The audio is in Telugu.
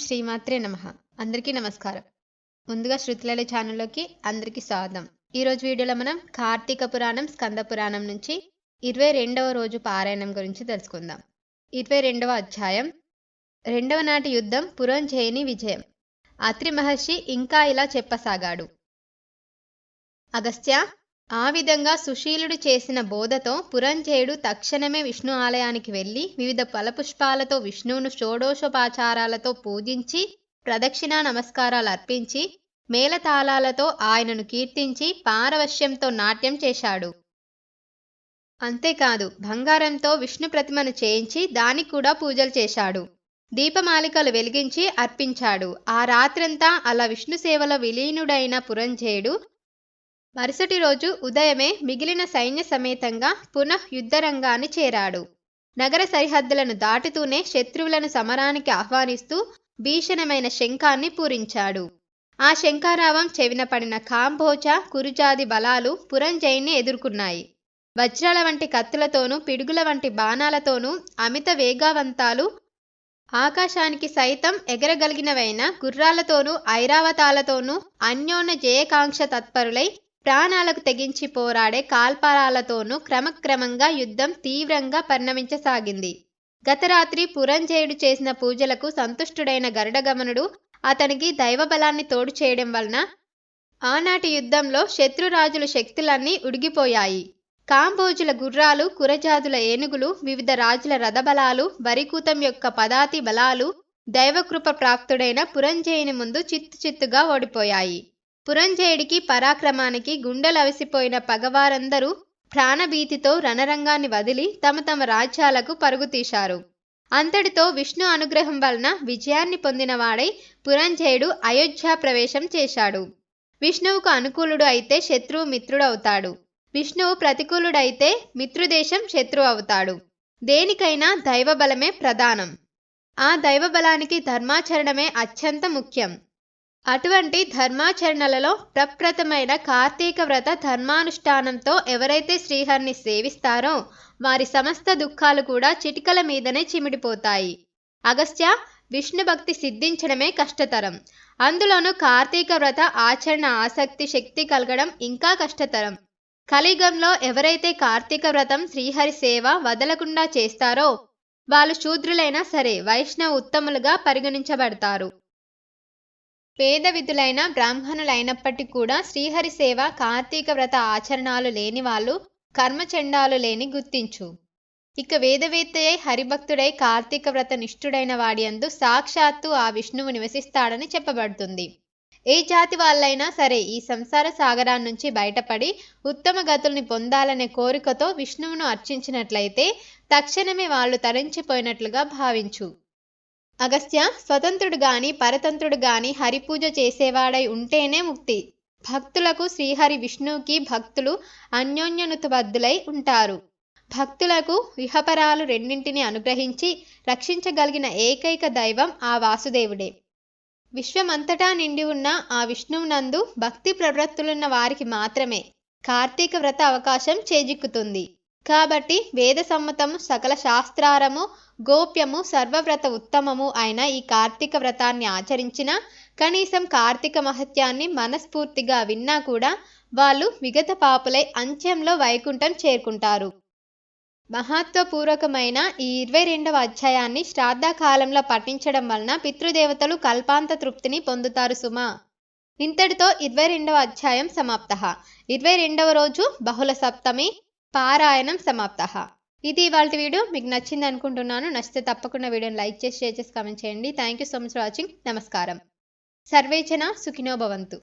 శ్రీమాత్రే నమ. అందరికీ నమస్కారం. ముందుగా శృతిలలి ఛానల్లోకి అందరికీ స్వాగతం. ఈరోజు వీడియోలో మనం కార్తీక పురాణం స్కంద పురాణం నుంచి ఇరవై రెండవ రోజు పారాయణం గురించి తెలుసుకుందాం. ఇరవై రెండవ అధ్యాయం. రెండవ నాటి యుద్ధం పురంజేయుని విజయం. అత్రి మహర్షి ఇంకా ఇలా చెప్పసాగాడు. అగస్త్య ఆ విధంగా సుశీలుడు చేసిన బోధతో పురంజేయుడు తక్షణమే విష్ణు ఆలయానికి వెళ్ళి వివిధ ఫలపుష్పాలతో విష్ణువును షోడోషోపాచారాలతో పూజించి ప్రదక్షిణా నమస్కారాలు అర్పించి మేళతాళాలతో ఆయనను కీర్తించి పారవశ్యంతో నాట్యం చేశాడు. అంతేకాదు బంగారంతో విష్ణు ప్రతిమను చేయించి దానికి కూడా పూజలు చేశాడు. దీపమాలికలు వెలిగించి అర్పించాడు. ఆ రాత్రంతా అలా విష్ణు సేవలో విలీనుడైన పురంజేయుడు మరుసటి రోజు ఉదయమే మిగిలిన సైన్య సమేతంగా పునః యుద్ధరంగాన్ని చేరాడు. నగర సరిహద్దులను దాటుతూనే శత్రువులను సమరానికి ఆహ్వానిస్తూ భీషణమైన శంఖాన్ని పూరించాడు. ఆ శంఖారావం చెవిన పడిన కురుజాది బలాలు పురంజయుని ఎదుర్కొన్నాయి. వజ్రాల వంటి కత్తులతోనూ పిడుగుల వంటి బాణాలతోనూ అమిత వేగవంతాలు ఆకాశానికి సైతం ఎగరగలిగినవైన గుర్రాలతోనూ ఐరావతాలతోనూ అన్యోన్య జయకాంక్ష తత్పరులై ప్రాణాలకు తెగించి పోరాడే కాల్పారాలతోనూ క్రమక్రమంగా యుద్ధం తీవ్రంగా పరిణమించసాగింది. గతరాత్రి పురంజయుడు చేసిన పూజలకు సంతుష్టుడైన గరుడగమనుడు అతనికి దైవబలాన్ని తోడు చేయడం వలన ఆనాటి యుద్ధంలో శత్రురాజుల శక్తులన్నీ ఉడిగిపోయాయి. కాంబోజుల గుర్రాలు కురజాదుల ఏనుగులు వివిధ రాజుల రథబలాలు వరికూతం యొక్క పదాతి బలాలు దైవకృప ప్రాప్తుడైన పురంజయుని ముందు చిత్తు చిత్తుగా ఓడిపోయాయి. పురంజయుడికి పరాక్రమానికి గుండెలవిసిపోయిన పగవారందరూ ప్రాణభీతితో రణరంగాన్ని వదిలి తమ తమ రాజ్యాలకు పరుగుతీశారు. అంతటితో విష్ణు అనుగ్రహం వలన విజయాన్ని పొందినవాడై పురంజయుడు అయోధ్య ప్రవేశం చేశాడు. విష్ణువుకు అనుకూలుడు అయితే శత్రువు మిత్రుడవుతాడు. విష్ణువు ప్రతికూలుడైతే మిత్రుదేశం శత్రువు అవుతాడు. దేనికైనా దైవబలమే ప్రధానం. ఆ దైవబలానికి ధర్మాచరణమే అత్యంత ముఖ్యం. అటువంటి ధర్మాచరణలలో ప్రప్రథమైన కార్తీక వ్రత ధర్మానుష్ఠానంతో ఎవరైతే శ్రీహరిని సేవిస్తారో వారి సమస్త దుఃఖాలు కూడా చిటికల మీదనే చిమిడిపోతాయి. అగస్త్య విష్ణు భక్తి సిద్ధించడమే కష్టతరం. అందులోనూ కార్తీక వ్రత ఆచరణ ఆసక్తి శక్తి కలగడం ఇంకా కష్టతరం. కలియుగంలో ఎవరైతే కార్తీక వ్రతం శ్రీహరి సేవ వదలకుండా చేస్తారో వాళ్ళు శూద్రులైనా సరే వైష్ణవ ఉత్తములుగా పరిగణించబడతారు. పేద విధులైన బ్రాహ్మణులైనప్పటికీ కూడా శ్రీహరి సేవ కార్తీక వ్రత ఆచరణాలు లేని వాళ్ళు కర్మచండాలు లేని గుర్తించు. ఇక వేదవేత్తయై హరిభక్తుడై కార్తీక వ్రత నిష్ఠుడైన వాడి అందు సాక్షాత్తు ఆ విష్ణువు నివసిస్తాడని చెప్పబడుతుంది. ఏ జాతి వాళ్ళైనా సరే ఈ సంసార సాగరాన్ని నుంచి బయటపడి ఉత్తమ గతుల్ని పొందాలనే కోరికతో విష్ణువును అర్చించినట్లయితే తక్షణమే వాళ్ళు తరించిపోయినట్లుగా భావించు. అగస్త్య స్వతంత్రుడు గాని పరతంత్రుడు గాని హరిపూజ చేసేవాడై ఉంటేనే ముక్తి. భక్తులకు శ్రీహరి విష్ణువుకి భక్తులు అన్యోన్యనుతబద్ధులై ఉంటారు. భక్తులకు విహపరాలు రెండింటిని అనుగ్రహించి రక్షించగలిగిన ఏకైక దైవం ఆ వాసుదేవుడే. విశ్వమంతటా నిండి ఉన్న ఆ విష్ణువునందు భక్తి ప్రవృత్తులున్న వారికి మాత్రమే కార్తీక వ్రత అవకాశం చేజిక్కుతుంది. కాబట్టి వేద సమ్మతము సకల శాస్త్రారము గోప్యము సర్వవ్రత ఉత్తమము అయిన ఈ కార్తీక వ్రతాన్ని ఆచరించిన కనీసం కార్తీక మహత్యాన్ని మనస్ఫూర్తిగా విన్నా కూడా వాళ్ళు విగత పాపులై అంత్యంలో వైకుంఠం చేరుకుంటారు. మహత్వపూర్వకమైన ఈ ఇరవై రెండవ అధ్యాయాన్ని శ్రాద్ధకాలంలో పఠించడం వలన పితృదేవతలు కల్పాంత తృప్తిని పొందుతారు సుమా. ఇంతటితో ఇరవై రెండవ అధ్యాయం సమాప్త. ఇరవై రెండవ రోజు బహుళ సప్తమి పారాయణం సమాప్త. ఇది ఇవాళ వీడియో. మీకు నచ్చింది అనుకుంటున్నాను. నచ్చితే తప్పకుండా వీడియోని లైక్ చేసి షేర్ చేసి కామెంట్ చేయండి. Thank you so much watching నమస్కారం. సర్వేచన సుఖినో భవంతు.